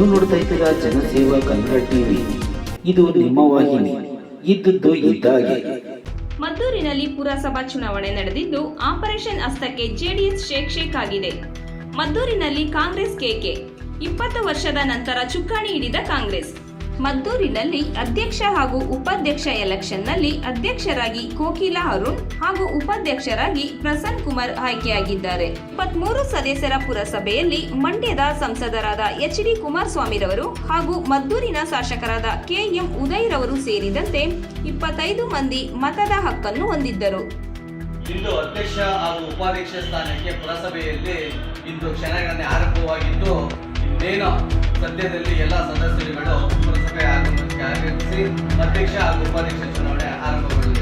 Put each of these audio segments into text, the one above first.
ನೀವು ನೋಡ್ತಾ ಇದ್ದೀರಾ ಜನಸೇವಾ ಕನ್ನಡ ಟಿವಿ. ಇದು ನಿಮ್ಮ ವಾಹಿನಿ. ಇದ್ದದ್ದು ಇದ್ದಾಗೆ ಮದ್ದೂರಿನಲ್ಲಿ ಪುರಸಭಾ ಚುನಾವಣೆ ನಡೆದಿದ್ದು ಆಪರೇಷನ್ ಹಸ್ತಕ್ಕೆ ಜೆಡಿಎಸ್ ಶೇಕ್ ಶೇಕ್ ಆಗಿದೆ ಮದ್ದೂರಿನಲ್ಲಿ ಕಾಂಗ್ರೆಸ್ ಕೆಕೆ ಇಪ್ಪತ್ತು ವರ್ಷದ ನಂತರ ಚುಕ್ಕಾಣಿ ಹಿಡಿದ ಕಾಂಗ್ರೆಸ್. ಮದ್ದೂರಿನಲ್ಲಿ ಅಧ್ಯಕ್ಷ ಹಾಗೂ ಉಪಾಧ್ಯಕ್ಷ ಎಲೆಕ್ಷನ್ನಲ್ಲಿ ಅಧ್ಯಕ್ಷರಾಗಿ ಕೋಕಿಲಾ ಅರುಣ್ ಹಾಗೂ ಉಪಾಧ್ಯಕ್ಷರಾಗಿ ಪ್ರಸನ್ನ ಕುಮಾರ್ ಆಯ್ಕೆಯಾಗಿದ್ದಾರೆ. ಇಪ್ಪತ್ಮೂರು ಸದಸ್ಯರ ಪುರಸಭೆಯಲ್ಲಿ ಮಂಡ್ಯದ ಸಂಸದರಾದ ಎಚ್ ಡಿ ಕುಮಾರಸ್ವಾಮಿರವರು ಹಾಗೂ ಮದ್ದೂರಿನ ಶಾಸಕರಾದ ಕೆಎಂ ಉದಯರವರು ಸೇರಿದಂತೆ ಇಪ್ಪತ್ತೈದು ಮಂದಿ ಮತದ ಹಕ್ಕನ್ನು ಹೊಂದಿದ್ದರು. ಇಂದು ಅಧ್ಯಕ್ಷ ಹಾಗೂ ಉಪಾಧ್ಯಕ್ಷ ಸ್ಥಾನಕ್ಕೆ ಪುರಸಭೆಯಲ್ಲಿ ಇಂದು ಕ್ಷಣಗಣನೆ ಆರಂಭವಾಗಿದ್ದು, ಇನ್ನೇನು ಸದ್ಯದಲ್ಲಿ ಎಲ್ಲ ಸದಸ್ಯರುಗಳು ಪುರಸಭೆ ಆಗಮಿಸಿ ಅಧ್ಯಕ್ಷ ಹಾಗೂ ಉಪಾಧ್ಯಕ್ಷ ಚುನಾವಣೆ ಆರಂಭಗೊಳ್ಳಲಿದೆ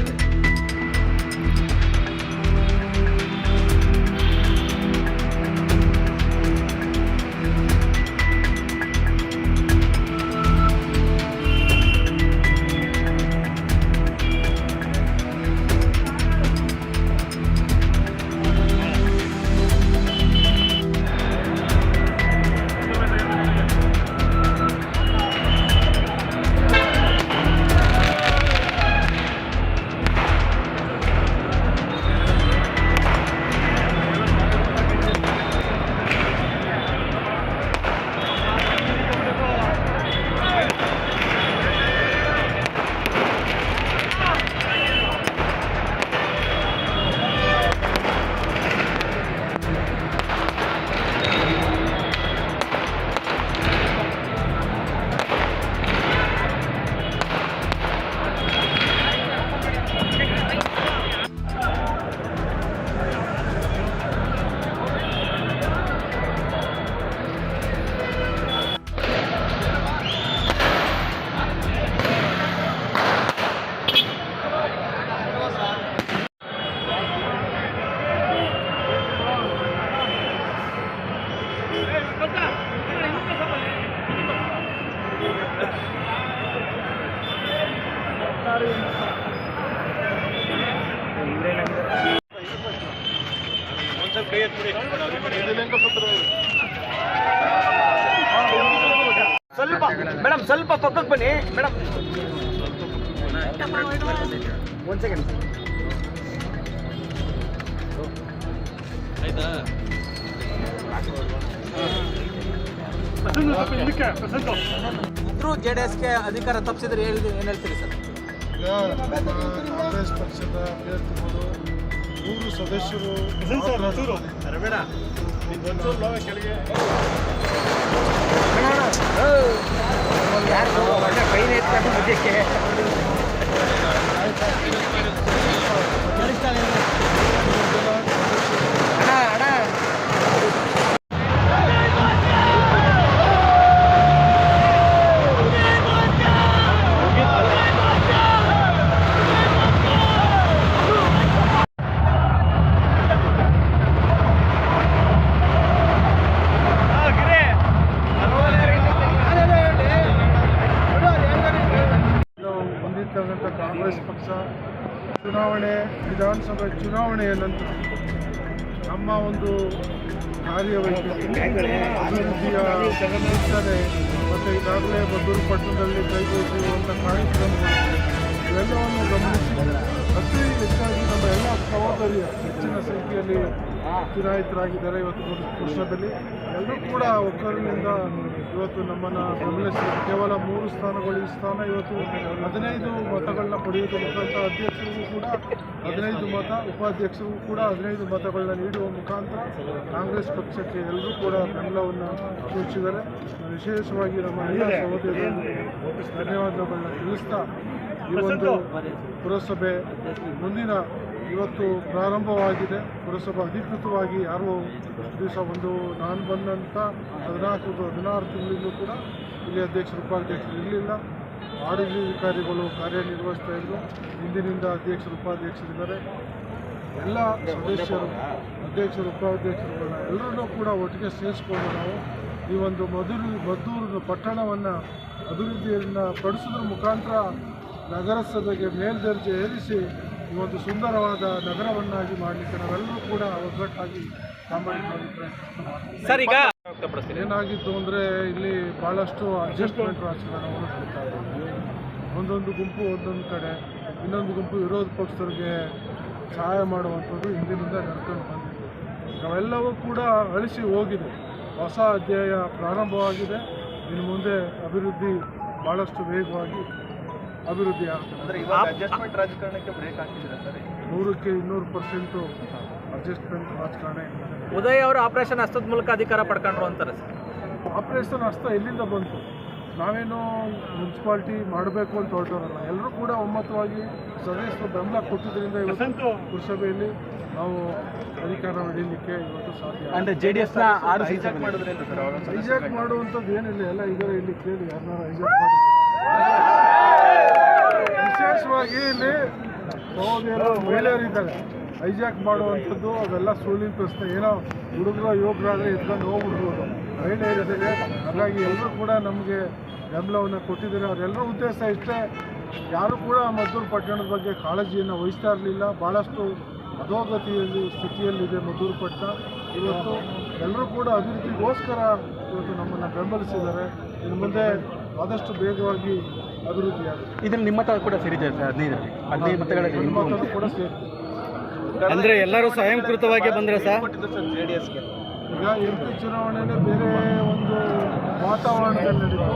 ಸ್ವಲ್ಪ ಪಕ್ಕಕ್ಕೆ ಬನ್ನಿ. ಮೇಡಮ್. ಒಂದ್ ಸೆಕೆಂಡ್ ಇದ್ರು ಜೆ ಡಿ ಎಸ್ಗೆ ಅಧಿಕಾರ ತಪ್ಪಿಸಿದ್ರೆ ಹೇಳಿದ್ರೆ ಏನು ಹೇಳ್ತೀರಿ ಸರ್? ಕಾಂಗ್ರೆಸ್ ಪಕ್ಷದ ಅಭ್ಯರ್ಥಿಗಳು ಮೂರು ಸದಸ್ಯರು ಕೆಳಗೆ. ಮಾತ್ರ ಕೈನ ಎತ್ಕೊಂಡು ಮಧ್ಯಕ್ಕೆ ಚುನಾವಣೆ, ವಿಧಾನಸಭೆ ಚುನಾವಣೆಯ ನಂತರ ನಮ್ಮ ಒಂದು ಕಾರ್ಯವೈಖರಿ ಚಿಂತನೆ ಮತ್ತು ಈಗಾಗಲೇ ಮದ್ದೂರು ಪಟ್ಟಣದಲ್ಲಿ ಕೈಗೊಳ್ಳುವಂಥ ಕಾರ್ಯಕ್ರಮಗಳು ಇವೆಲ್ಲವನ್ನು ಗಮನಿಸಿ ಅತಿ ಹೆಚ್ಚಾಗಿ ನಮ್ಮ ಎಲ್ಲ ಸಹೋದರಿಯ ಹೆಚ್ಚಿನ ಸಂಖ್ಯೆಯಲ್ಲಿ ಚುನಾಯಿತರಾಗಿದ್ದಾರೆ ಇವತ್ತು ಪುರುಷದಲ್ಲಿ. ಎಲ್ಲರೂ ಕೂಡ ಒಕ್ಕಲಿನಿಂದ ಇವತ್ತು ನಮ್ಮನ್ನು ಬೆಂಬಲಿಸಿ ಕೇವಲ ಮೂರು ಸ್ಥಾನಗಳು ಈ ಸ್ಥಾನ ಇವತ್ತು ಹದಿನೈದು ಮತಗಳನ್ನ ಪಡೆಯುವ ಮುಖಾಂತರ ಅಧ್ಯಕ್ಷರಿಗೂ ಕೂಡ ಹದಿನೈದು ಮತ, ಉಪಾಧ್ಯಕ್ಷರಿಗೂ ಕೂಡ ಹದಿನೈದು ಮತಗಳನ್ನ ನೀಡುವ ಮುಖಾಂತರ ಕಾಂಗ್ರೆಸ್ ಪಕ್ಷಕ್ಕೆ ಎಲ್ಲರೂ ಕೂಡ ಬೆಂಬಲವನ್ನು ಸೂಚಿಸಿದ್ದಾರೆ. ವಿಶೇಷವಾಗಿ ನಮ್ಮ ಎಲ್ಲ ಸಹೋದರರಿಗೆ ಧನ್ಯವಾದಗಳನ್ನ ತಿಳಿಸ್ತಾ ಈ ಒಂದು ಪುರಸಭೆ ಮುಂದಿನ ಇವತ್ತು ಪ್ರಾರಂಭವಾಗಿದೆ. ಪುರಸಭೆ ಅಧಿಕೃತವಾಗಿ ಯಾರು ದಿವಸ ಒಂದು ನಾನು ಬಂದಂಥ ಹದಿನಾಲ್ಕು ಹದಿನಾರು ತಿಂಗಳಿಂದಲೂ ಕೂಡ ಇಲ್ಲಿ ಅಧ್ಯಕ್ಷರು ಉಪಾಧ್ಯಕ್ಷರು ಇರಲಿಲ್ಲ. ಆಡಳಿತಾಧಿಕಾರಿಗಳು ಕಾರ್ಯನಿರ್ವಹಿಸ್ತಾ ಇದ್ದರು ಇಂದಿನಿಂದ ಅಧ್ಯಕ್ಷರು ಉಪಾಧ್ಯಕ್ಷರಿದ್ದಾರೆ. ಎಲ್ಲ ಸದಸ್ಯರು, ಅಧ್ಯಕ್ಷರು, ಉಪಾಧ್ಯಕ್ಷರುಗಳನ್ನ ಎಲ್ಲರನ್ನೂ ಕೂಡ ಒಟ್ಟಿಗೆ ಸೇರಿಸ್ಕೊಂಡು ನಾವು ಈ ಒಂದು ಮಧುರು ಮದ್ದೂರು ಪಟ್ಟಣವನ್ನು ಅಭಿವೃದ್ಧಿಯನ್ನು ಪಡಿಸೋದ್ರ ಮುಖಾಂತರ ನಗರಸಭೆಗೆ ಮೇಲ್ದರ್ಜೆ ಏರಿಸಿ ಈ ಒಂದು ಸುಂದರವಾದ ನಗರವನ್ನಾಗಿ ಮಾಡಲಿಕ್ಕೆ ನಾವೆಲ್ಲರೂ ಕೂಡ ಒಗ್ಗಟ್ಟಾಗಿ ಪ್ರಾಮಾಣಿಕವಾಗಿ ಪ್ರಯತ್ನ ಮಾಡ್ತೀವಿ. ಸರ್ ಈಗ ಏನಾಗಿತ್ತು ಅಂದರೆ ಇಲ್ಲಿ ಭಾಳಷ್ಟು ಅಡ್ಜಸ್ಟ್ಮೆಂಟ್ ರಾಜಕಾರಣವನ್ನು ಕೊಡ್ತಾ ಇದೆ ಒಂದೊಂದು ಗುಂಪು ಒಂದೊಂದು ಕಡೆ ಇನ್ನೊಂದು ಗುಂಪು ವಿರೋಧ ಪಕ್ಷದವ್ರಿಗೆ ಸಹಾಯ ಮಾಡುವಂಥದ್ದು ಹಿಂದಿನಿಂದ ನಡ್ಕೊಂಡು ಬಂದಿದೆ. ನಾವೆಲ್ಲವೂ ಕೂಡ ಅಳಿಸಿ ಹೋಗಿದೆ. ಹೊಸ ಅಧ್ಯಾಯ ಪ್ರಾರಂಭವಾಗಿದೆ. ಇನ್ನು ಮುಂದೆ ಅಭಿವೃದ್ಧಿ ಭಾಳಷ್ಟು ವೇಗವಾಗಿ ಅಭಿವೃದ್ಧಿ ಆಗ್ತದೆ ಅಡ್ಜಸ್ಟ್ಮೆಂಟ್ ರಾಜಕಾರಣಕ್ಕೆ ಬ್ರೇಕ್ ಹಾಕಿದ್ರೆ ಸರ್? ನೂರಕ್ಕೆ ಇನ್ನೂರು ಪರ್ಸೆಂಟು ಅಡ್ಜಸ್ಟ್ಮೆಂಟ್ ರಾಜಕಾರಣ ಉದಯ ಅವರು ಆಪರೇಷನ್ ಹಸ್ತದ ಮೂಲಕ ಅಧಿಕಾರ ಪಡ್ಕೊಂಡ್ರು ಅಂತಾರೆ ಸರ್. ಆಪರೇಷನ್ ಹಸ್ತ ಎಲ್ಲಿಂದ ಬಂತು. ನಾವೇನು ಮುನ್ಸಿಪಾಲ್ಟಿ ಮಾಡಬೇಕು ಅಂತ ಹೊರಟೋರಲ್ಲ ಎಲ್ಲರೂ ಕೂಡ ಒಮ್ಮತವಾಗಿ ಸದಸ್ಯರು ಬೆಂಬಲ ಕೊಟ್ಟಿದ್ದರಿಂದ ಇವತ್ತು ಪುರಸಭೆಯಲ್ಲಿ ನಾವು ಅಧಿಕಾರ ಹಿಡೀಲಿಕ್ಕೆ ಇವತ್ತು ಸಾಧ್ಯ ಅಂದರೆ ಜೆ ಡಿ ಎಸ್ನ ಆರು ಹೈಜಾಕ್ ಮಾಡುವಂಥದ್ದು ಏನಿಲ್ಲ. ಎಲ್ಲ ಈಗ ಇಲ್ಲಿ ಕೇಳಿ ಯಾರನ್ನ ಹೈಜಾಕ್ ಮಾಡಿ ವಿಶೇಷವಾಗಿ ಇಲ್ಲಿ ಸಹೋದರರು ಮಹಿಳೆಯರಿದ್ದಾರೆ ಹೈಜಾಕ್ ಮಾಡುವಂಥದ್ದು ಅವೆಲ್ಲ ಸುಳ್ಳಿನ ಪ್ರಶ್ನೆ ಏನೋ ಹುಡುಗರು, ಯುವಕರಾದರೆ ಇದ್ಕೊಂಡು ಹೋಗ್ಬಿಡ್ಬೋದು. ಮಹಿಳೆಯರಿದ್ದಾರೆ ಹಾಗಾಗಿ ಎಲ್ಲರೂ ಕೂಡ ನಮಗೆ ಬೆಂಬಲವನ್ನು ಕೊಟ್ಟಿದ್ದಾರೆ. ಅವರೆಲ್ಲರ ಉದ್ದೇಶ ಇಷ್ಟೇ, ಯಾರು ಕೂಡ ಮದ್ದೂರು ಪಟ್ಟಣದ ಬಗ್ಗೆ ಕಾಳಜಿಯನ್ನು ವಹಿಸ್ತಾ ಇರಲಿಲ್ಲ. ಭಾಳಷ್ಟು ಅಧೋಗತಿಯಲ್ಲಿ, ಸ್ಥಿತಿಯಲ್ಲಿದೆ ಮದ್ದೂರು ಪಟ್ಟಣ. ಇವತ್ತು ಎಲ್ಲರೂ ಕೂಡ ಅಭಿವೃದ್ಧಿಗೋಸ್ಕರ ಇವತ್ತು ನಮ್ಮನ್ನು ಬೆಂಬಲಿಸಿದ್ದಾರೆ. ಇನ್ನು ಮುಂದೆ ಆದಷ್ಟು ವೇಗವಾಗಿ ಅಭಿವೃದ್ಧಿಯಾಗುತ್ತೆ ಇದನ್ನು ನಿಮ್ಮ ಮತ ಕೂಡ ಸೇರಿದೆ ಸರ್? ಹದಿನೈದು ಹದಿನೈದು ಮತಗಳಲ್ಲಿ ಕೂಡ ಸೇರಿ. ಅಂದ್ರೆ ಎಲ್ಲರೂ ಸ್ವಯಂಕೃತವಾಗಿ ಬಂದ್ರೆ ಸರ್? ಈಗ ಎಂ ಪಿ ಚುನಾವಣೆನೇ ಬೇರೆ ಒಂದು ವಾತಾವರಣದಲ್ಲಿ ನಡೀತು.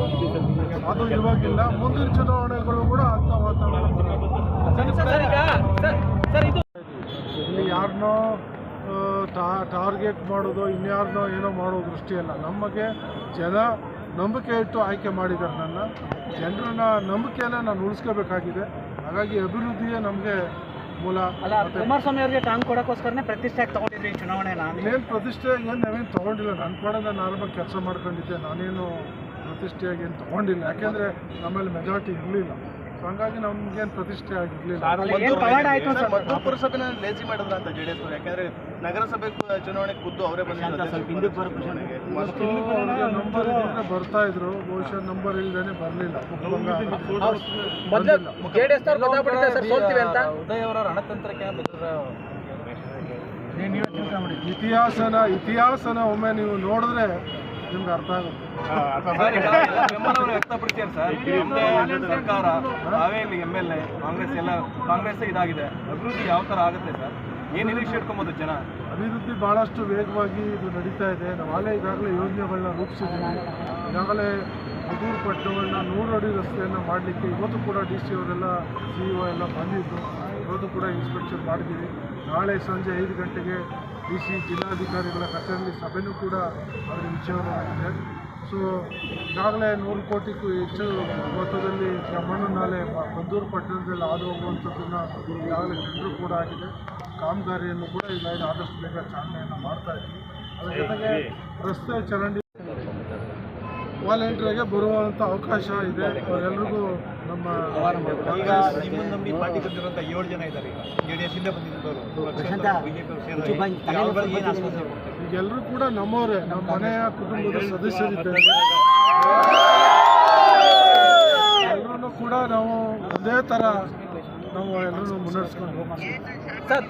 ಅದು ಇವಾಗಿಲ್ಲ. ಮುಂದಿನ ಚುನಾವಣೆಗಳು ಕೂಡ ಅಂಥ ವಾತಾವರಣ ಬರುತ್ತೆ. ಸರ್ ಸರ್ ಸರ್ ಇದು ಇಲ್ಲಿ ಯಾರನ್ನೋ ಟಾರ್ಗೆಟ್ ಮಾಡೋದು ಇನ್ಯಾರನ್ನೋ ಏನೋ ಮಾಡೋ ದೃಷ್ಟಿಯಲ್ಲ. ನಮಗೆ ಜನ ನಂಬಿಕೆ ಇಟ್ಟು ಆಯ್ಕೆ ಮಾಡಿದ್ದಾರೆ ನನ್ನ ಜನರನ್ನ ನಂಬಿಕೆಯಲ್ಲ ನಾನು ಉಳಿಸ್ಕೋಬೇಕಾಗಿದೆ. ಹಾಗಾಗಿ ಅಭಿವೃದ್ಧಿಯೇ ನಮಗೆ ಮೂಲ. ಅಲ್ಲ ಕುಮಾರಸ್ವಾಮಿ ಅವರಿಗೆ ಟಾಂಗ್ ಕೊಡೋಕ್ಕೋಸ್ಕರನೇ ಪ್ರತಿಷ್ಠೆ ತಗೊಂಡಿದ್ರಿ ಚುನಾವಣೆ ಏನು ಪ್ರತಿಷ್ಠೆ ಏನು ನಾವೇನು ತೊಗೊಂಡಿಲ್ಲ. ನನ್ನ ಕೂಡ ನಾನು ನಾರ್ಮಲ್ ಕೆಲಸ ಮಾಡ್ಕೊಂಡಿದ್ದೆ. ನಾನೇನು ಪ್ರತಿಷ್ಠೆಯಾಗಿ ಏನು ತೊಗೊಂಡಿಲ್ಲ. ಯಾಕೆಂದರೆ ನಮ್ಮಲ್ಲಿ ಮೆಜಾರಿಟಿ ಇರಲಿಲ್ಲ. ಸೊ ಹಂಗಾಗಿ ನಮ್ಗೇನು ಪ್ರತಿಷ್ಠೆ ಆಗಿರಲಿಲ್ಲ. ಮದ್ದೂರು ಪುರಸಭೆನ ಲೇಜಿ ಮಾಡಿದ್ರ ಅಂತ ಜೆ ಡಿ ಎಸ್ ಯಾಕಂದ್ರೆ ನಗರಸಭೆ ಚುನಾವಣೆ ಖುದ್ದು ಅವರೇ ನಂಬರ್ ಬರ್ತಾ ಇದ್ರು. ಬಹುಶಃ ನಂಬರ್ ಇಲ್ದೇನೆ ಬರಲಿಲ್ಲ. ಉದಯವರ ರಣತಂತ್ರಕ್ಕೆ ಇತಿಹಾಸನ ಇತಿಹಾಸನ ಒಮ್ಮೆ ನೀವು ನೋಡಿದ್ರೆ ನಿಮ್ಗೆ ಅರ್ಥ ಆಗುತ್ತೆ. ವ್ಯಕ್ತಪಡಿಸ್ತಾರೆ ಸರ್? ಸರ್ಕಾರ ನಾವೇ ಇಲ್ಲಿ ಎಂ ಎಲ್ ಎ ಕಾಂಗ್ರೆಸ್ ಎಲ್ಲ ಕಾಂಗ್ರೆಸ್ ಇದಾಗಿದೆ. ಅಭಿವೃದ್ಧಿ ಯಾವ ತರ ಆಗುತ್ತೆ ಸರ್? ಏನು ನಿರೀಕ್ಷೆ ಇಟ್ಕೊಬೋದು ಜನ? ಅಭಿವೃದ್ಧಿ ಭಾಳಷ್ಟು ವೇಗವಾಗಿ ಇದು ನಡೀತಾ ಇದೆ. ನಾವು ಆಲೇ ಈಗಾಗಲೇ ಯೋಜನೆಗಳನ್ನ ರೂಪಿಸಿದ್ದೀವಿ. ಈಗಾಗಲೇ ಮದೂರು ಪಟ್ಟಣಗಳನ್ನ ನೂರು ಅಡಿ ರಸ್ತೆಯನ್ನು ಮಾಡಲಿಕ್ಕೆ ಇವತ್ತು ಕೂಡ ಡಿ ಸಿ ಅವರೆಲ್ಲ ಸಿ ಇ ಎಲ್ಲ ಬಂದಿದ್ದು. ಇವತ್ತು ಕೂಡ ಇನ್ಸ್ಪೆಕ್ಷನ್ ಮಾಡಿದ್ದೀವಿ. ನಾಳೆ ಸಂಜೆ ಐದು ಗಂಟೆಗೆ ಡಿ ಸಿ ಜಿಲ್ಲಾಧಿಕಾರಿಗಳ ಕಚೇರಿಯಲ್ಲಿ ಸಭೆನೂ ಕೂಡ ಅದರ ವಿಚಾರವಾಗಿದೆ ಸೊ ಈಗಾಗಲೇ ನೂರು ಕೋಟಿಗೂ ಹೆಚ್ಚು ಮೊತ್ತದಲ್ಲಿ ಬ್ರಹ್ಮಣ್ಣ ನಾಳೆ ಮದ್ದೂರು ಪಟ್ಟಣದಲ್ಲಿ ಹಾದು ಹೋಗುವಂಥದ್ದನ್ನು ಈಗಾಗಲೇ ಟೆಂಡರ್ ಕೂಡ ಆಗಿದೆ. ಕಾಮಗಾರಿಯನ್ನು ಕೂಡ ಈಗ ಆದಷ್ಟು ಬೇಗ ಚಾಲನೆಯನ್ನು ಮಾಡ್ತಾ ಇದ್ದೀವಿ. ಅದರ ಜೊತೆಗೆ ರಸ್ತೆ ಚರಂಡಿ ವಾಲಂಟಿಯರ್ಗೆ ಬರುವಂಥ ಅವಕಾಶ ಇದೆ. ಅವರೆಲ್ಲರಿಗೂ ನಮ್ಮ ಈಗ ನಿಮ್ಮನ್ನು ನಂಬಿ ಪಾರ್ಟಿ ಬಂದಿರುವಂಥ ಏಳು ಜನ ಇದ್ದಾರೆ. ಈಗ ಜೆ ಡಿ ಎಸ್ ಇಂದ ಬಂದಿದ್ದು ಈಗೆಲ್ಲರೂ ಕೂಡ ನಮ್ಮವರೇ ನಮ್ಮ ಮನೆಯ ಕುಟುಂಬದ ಸದಸ್ಯರಿದ್ದಾರೆ. ಎಲ್ಲರೂ ಕೂಡ ನಾವು ಒಂದೇ ಥರ ನಾವು ಎಲ್ಲರೂ ಮುನ್ನಡೆಸ್ಕೊಂಡು ಹೋಗ್ತೀವಿ. ಸರ್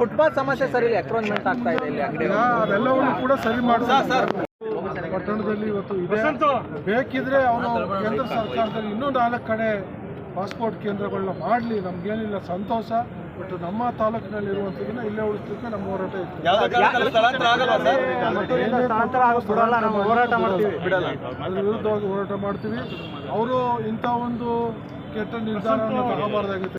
ಫುಟ್ಪಾತ್ ಸಮಸ್ಯೆ ಸರ್ ಇಲ್ಲಿ ಅಕ್ರೋಚ್ಮೆಂಟ್ ಆಗ್ತಾ ಇದೆ ಇಲ್ಲಿ ಅಂಗಡಿ ಈಗ ಅವೆಲ್ಲವನ್ನು ಕೂಡ ಸರಿ ಮಾಡ್ತಾರೆ ಪಟ್ಟಣದಲ್ಲಿ ಇವತ್ತು ಇದೆ. ಬೇಕಿದ್ರೆ ಅವರು ಕೇಂದ್ರ ಸರ್ಕಾರದಲ್ಲಿ ಇನ್ನೂ ನಾಲ್ಕು ಕಡೆ ಪಾಸ್ಪೋರ್ಟ್ ಕೇಂದ್ರಗಳನ್ನ ಮಾಡಲಿ. ನಮ್ಗೇನಿಲ್ಲ ಸಂತೋಷ. ಬಟ್ ನಮ್ಮ ತಾಲೂಕಿನಲ್ಲಿ ಇರುವಂಥದ್ದನ್ನ ಇಲ್ಲೇ ಉಳಿಸ್ಲಿಕ್ಕೆ ನಮ್ಮ ಹೋರಾಟ ಇತ್ತು. ಸರ್. ಹೋರಾಟ ಮಾಡ್ತೀವಿ. ಅದ್ರ ವಿರುದ್ಧವಾಗಿ ಹೋರಾಟ ಮಾಡ್ತೀವಿ. ಅವರು ಇಂಥ ಒಂದು ಕೆಟ್ಟ ನಿರ್ಧಾರವನ್ನು ತಗೋಬಾರ್ದಾಗಿತ್ತು.